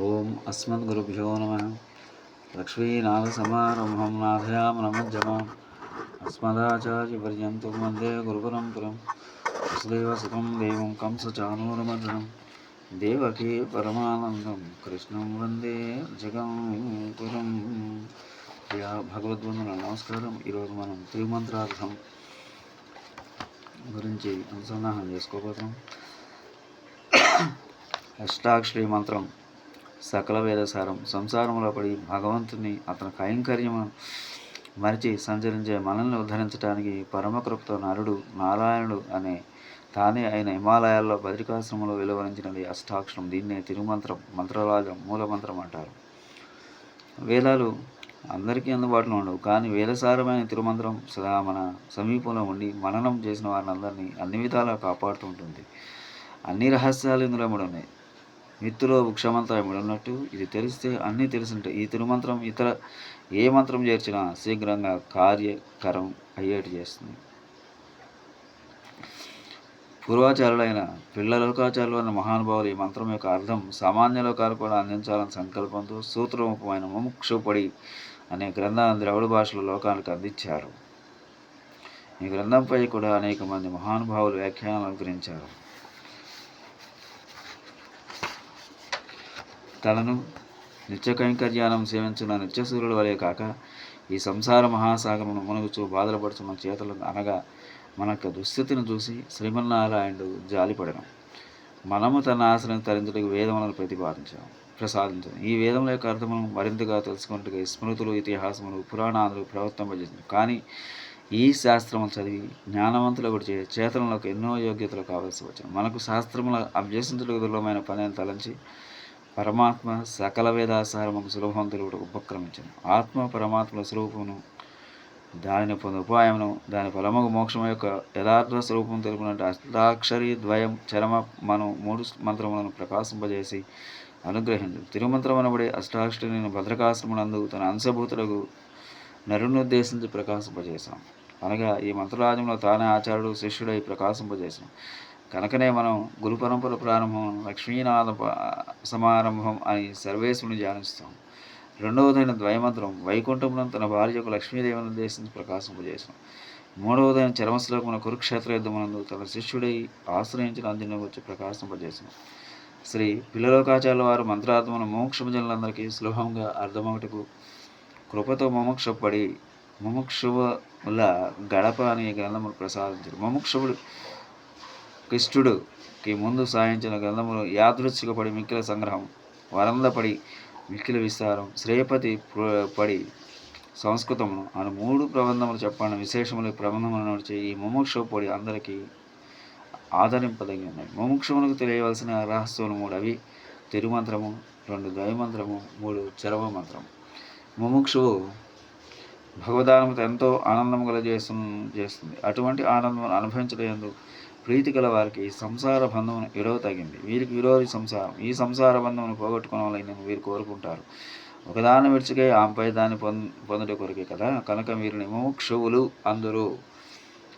ఓం అస్మద్గురుభ్యో నమ లక్ష్మీనాథసమారంభం నాథయామనమజ్జమాం అస్మదాచార్యపర్యంతం వందే గురుపరంపరం వసుదేవసుతం దేవం కంసచానూరమర్దనం దేవకీ పరమానందం కృష్ణం వందే జగం గురం ప్రియా భగవద్బంధుల నమస్కారం ఈరోజు మనం తిరుమంత్రార్థం గురించి అనుసంధానం చేసుకోబోతున్నాం అష్టాక్షరి మంత్రం సకల వేదసారం. సంసారంలో పడి భగవంతుని అతని కైంకర్యము మరిచి సంచరించే మనల్ని ఉద్ధరించడానికి పరమకృప్తో నరుడు నారాయణుడు అనే తానే అయిన హిమాలయాల్లో బద్రికాశ్రమంలో వెలువరించినది అష్టాక్షరం. దీన్నే తిరుమంత్రం మంత్రరాజం మూలమంత్రం అంటారు. వేదాలు అందరికీ అందుబాటులో ఉండవు. కానీ వేదసారమైన తిరుమంత్రం సదా మన సమీపంలో ఉండి మననం చేసిన వారిని అందరినీ అన్ని విధాలా కాపాడుతూ ఉంటుంది. అన్ని రహస్యాలు ఇందులో కూడా ఉన్నాయి మిత్తులో వృక్షమంతా ఉన్నట్టు ఇది తెలిస్తే అన్నీ తెలిసింటే ఈ తిరుమంత్రం ఇతర ఏ మంత్రం చేర్చినా శీఘ్రంగా కార్యకరం అయ్యేటి చేస్తుంది. పూర్వాచారులైన పిల్ల లోకాచారులు అన్న మహానుభావులు ఈ మంత్రం యొక్క అర్థం సామాన్య లోకాలు కూడా అందించాలని సంకల్పంతో సూత్రరూపమైన ముముక్షుపడి అనే గ్రంథాన్ని ద్రవిడ భాషలో లోకానికి అందించారు. ఈ గ్రంథంపై కూడా అనేక మంది మహానుభావులు వ్యాఖ్యానాలు అనుగ్రహించారు. తలను నిత్య కైంకర్యానం సేవించిన నిత్యసూర్యుడు వలె కాక ఈ సంసార మహాసాగరమును మునుగుచూ బాధలపడుతున్న చేతులను అనగా మన యొక్క దుస్థితిని చూసి శ్రీమన్నారాయణుడు జాలిపడను. మనము తన ఆశ్రయం తరించడానికి వేదములను ప్రతిపాదించాం ప్రసాదించాం ఈ వేదముల యొక్క అర్థమును మరింతగా తెలుసుకున్నట్టుగా స్మృతులు ఇతిహాసములు పురాణాలు ప్రవర్తింపజేసింది కానీ ఈ శాస్త్రములు చదివి జ్ఞానవంతులు ఒకటి చేతనంలోకి ఎన్నో యోగ్యతలు కావాల్సి వచ్చాయి మనకు శాస్త్రముల అభ్యసించడానికి దూరమైన పనిని తలంచి పరమాత్మ సకల వేదాసారముకు సులభం ఉపక్రమించను ఆత్మ పరమాత్మల స్వరూపమును దానిని పొందు ఉపాయమును దాని ఫలముకు మోక్షం యొక్క యథార్థ స్వరూపం తెలుపునట్టు అష్టాక్షరి ద్వయం చరమ మను మూడు మంత్రములను ప్రకాశింపజేసి అనుగ్రహించు తిరుమంత్రమనబడే అష్టాక్షరిని భద్రకాశ్రమునందు తన అంశభూతులకు నరునుద్దేశించి ప్రకాశింపజేశాం అనగా ఈ మంత్రరాజ్యంలో తానే ఆచార్యుడు శిష్యుడై ప్రకాశింపజేశాం కనుకనే మనం గురు పరంపర ప్రారంభం లక్ష్మీనాథ సమారంభం అని సర్వేశ్వరుని ధ్యానిస్తాం. రెండవదైన ద్వయమంత్రం వైకుంఠములను తన భార్యకు లక్ష్మీదేవిని ఉద్దేశించి ప్రకాశింపజేశాం. మూడవదైన చరమశ్లోకమున కురుక్షేత్ర యుద్ధమునందు తన శిష్యుడై ఆశ్రయించిన అంజన వచ్చి ప్రకాశింపజేసాం శ్రీ పిల్లలోకాచార్యుల వారు మంత్రార్థమున మోక్షము జనులందరికీ సులభంగా అర్థమవుటకు కృపతో ముముక్షపడి ముముక్షువుల గడప అనే గ్రంథమును ప్రసాదించారు. ముముక్షువుడు కృష్ణుడుకి ముందు సాయించిన గ్రంథములు యాదృచ్ఛికపడి మిక్కిల సంగ్రహం వరందపడి మిక్కిల విస్తారం శ్రేయపతి పడి సంస్కృతమును అను మూడు ప్రబంధములు చెప్పండి విశేషములు ప్రబంధములు నడిచి ఈ ముముక్షుపడి అందరికీ ఆదరింపదగి ఉన్నాయి ముముక్షములకు తెలియవలసిన రహస్యములు మూడు. అవి తిరుమంత్రము రెండు ద్వైమంత్రము మూడు చరవ మంత్రము ముముక్షువు భగవదానంతో ఎంతో ఆనందం కలజేస్తు చేస్తుంది. అటువంటి ఆనందం అనుభవించలేదు ప్రీతి గల వారికి సంసార బంధమును ఎడవ తగింది వీరికి విరోధి సంసారం. ఈ సంసార బంధమును పోగొట్టుకోవాలని వీరు కోరుకుంటారు. ఒకదాన్ని విడిచికే ఆమెపై దాన్ని పొంద పొందట కొరికే కదా? కనుక వీరిని ముముక్షువులు అందరూ.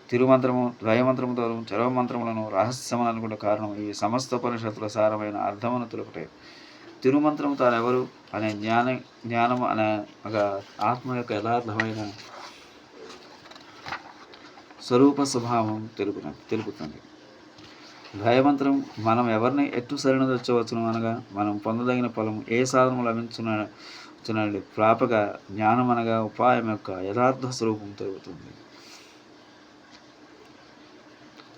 తిరుమంత్రము ద్వయమంత్రముతో చరవ మంత్రములను రహస్యములు అనుకున్న కారణం ఈ సమస్త ఉపనిషత్తుల సారమైన అర్థమును తెలుపుటే. తిరుమంత్రము తానెవరు అనే జ్ఞాన జ్ఞానం అనే ఒక ఆత్మ యొక్క యథార్థమైన స్వరూప స్వభావం తెలుపు తెలుపుతుంది. భయమంత్రం మనం ఎవరిని ఎట్టు సరినదొచ్చవచ్చును అనగా మనం పొందదగిన ఫలం ఏ సాధనం లభించున ప్రాపగా జ్ఞానం అనగా ఉపాయం యొక్క యథార్థ స్వరూపం తెలుపుతుంది.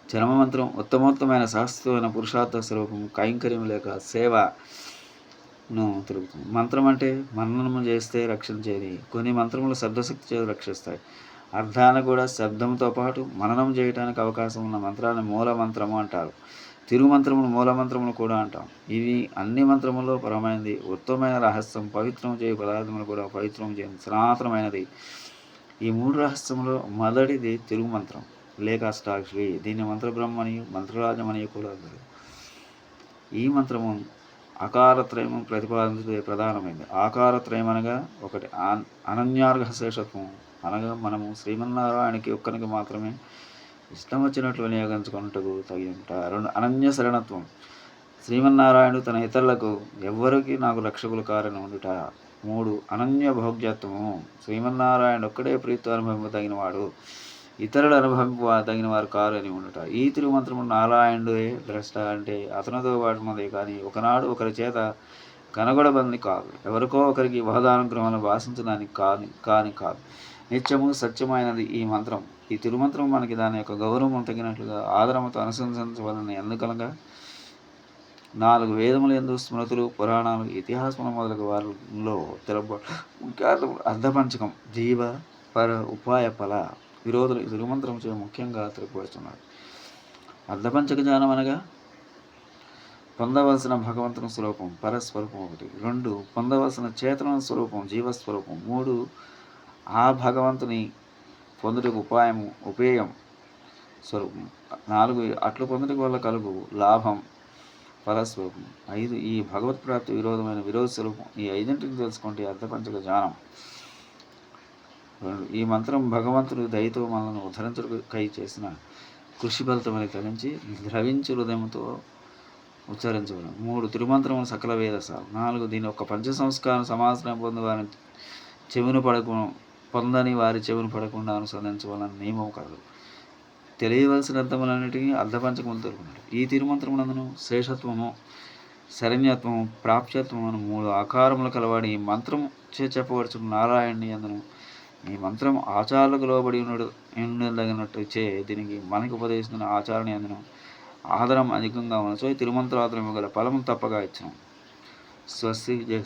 చరమమంత్రం ఉత్తమోత్తమైన శాశ్వతమైన పురుషార్థ స్వరూపం కైంకర్యం లేక సేవను తెలుపుతుంది. మంత్రం అంటే మరణము చేస్తే రక్షణ చేయని కొన్ని మంత్రములు శబ్దశక్తి చేసి రక్షిస్తాయి. అర్థాన్ని కూడా శబ్దంతో పాటు మననం చేయడానికి అవకాశం ఉన్న మంత్రాన్ని మూల మంత్రము అంటారు. తిరుమంత్రములు మూల మంత్రములు కూడా అంటాం. ఇవి అన్ని మంత్రముల్లో పరమైనది. ఉత్తమైన రహస్యం పవిత్రం చేయ పదార్థములు కూడా పవిత్రం చేయ సనాతనమైనది. ఈ మూడు రహస్యములో మొదటిది తిరుమంత్రం. లేక అష్టాక్షరి దీన్ని మంత్రబ్రహ్మని మంత్రరాజమని కూడా అంటారు. ఈ మంత్రము అకారత్రయము ప్రతిపాదించే ప్రధానమైనది. ఆకారత్రయం అనగా ఒకటి అనన్యార్ఘ శేషత్వం అనగా మనము శ్రీమన్నారాయణకి ఒక్కరికి మాత్రమే ఇష్టం వచ్చినట్లు వినియోగించుకున్నట్టుకు తగి రెండు అనన్య శరణత్వం. శ్రీమన్నారాయణుడు తన ఇతరులకు ఎవ్వరికి నాకు రక్షకులు కారని ఉండుట మూడు అనన్య భోగ్యత్వము. శ్రీమన్నారాయణ ఒక్కడే ప్రీతి అనుభవింపదగినవాడు ఇతరులు అనుభవింప తగిన వారు కారు అని ఉండుట. ఈ తిరుమంత్రము నారాయణుడే ద్రష్ట అంటే అతనితో పాటు మంది కానీ ఒకనాడు ఒకరి చేత కనగొడబంది కాదు. ఎవరికో ఒకరికి వహదానుగ్రహాలను భాషించడానికి కాని కాని కాదు. నిత్యము సత్యమైనది ఈ మంత్రం. ఈ తిరుమంత్రం మనకి దాని యొక్క గౌరవం తగినట్లుగా ఆదరముతో అనుసంధించవలని ఎందుకనగా నాలుగు వేదములు ఎందు స్మృతులు పురాణాలు ఇతిహాసములు మొదలగు వారిలో తెలబ అర్ధపంచకం జీవ పర ఉపాయ ఫల విరోధులు ఈ తిరుమంత్రం చే ముఖ్యంగా తెలుపబడుతున్నారు. అర్ధపంచక జ్ఞానం అనగా పొందవలసిన భగవంతుని స్వరూపం పరస్వరూపం ఒకటి. రెండు పొందవలసిన చేతన స్వరూపం జీవస్వరూపం. మూడు ఆ భగవంతుని పొందుటకు ఉపాయము ఉపేయం స్వరూపం. నాలుగు అట్లు పొందుటకు వల్ల కలుగు లాభం ఫలస్వరూపం. ఐదు ఈ భగవత్ ప్రాప్తి విరోధమైన విరోధ స్వరూపం. ఈ ఐదింటిని తెలుసుకుంటే అర్ధపంచక జ్ఞానం. రెండు ఈ మంత్రం భగవంతుడు దయతో మనల్ని ఉద్ధరించుకై చేసిన కృషి ఫలితమని తలంచి ద్రవించు హృదయంతో ఉచ్చరించబడను మూడు తిరుమంత్రము సకల వేదసాలు నాలుగు దీని యొక్క పంచ సంస్కారం సమాసనం పొందువారిని చెవిన పడకు పొందని వారి చెవులు పడకుండా అనుసంధించవాలని నియమం కలదు తెలియవలసిన అర్థములన్నిటికీ అర్ధపంచకములు తెలుపుకున్నాడు ఈ తిరుమంత్రమునందును శేషత్వము శరణ్యత్వము ప్రాప్యత్వము అని మూడు ఆకారములు కలవాడి ఈ మంత్రం చే చెప్పవలసిన నారాయణి అందును. ఈ మంత్రం ఆచారాలకు లోబడి ఉన్నడు ఉండదగినట్టు చే దీనికి మనకి ఉపదేశిస్తున్న ఆచారణ అందును. ఆదరం అధికంగా ఉన్న సో ఈ తిరుమంత్రాదులు గల ఫలము తప్పగా ఇచ్చాం స్వస్తి జయ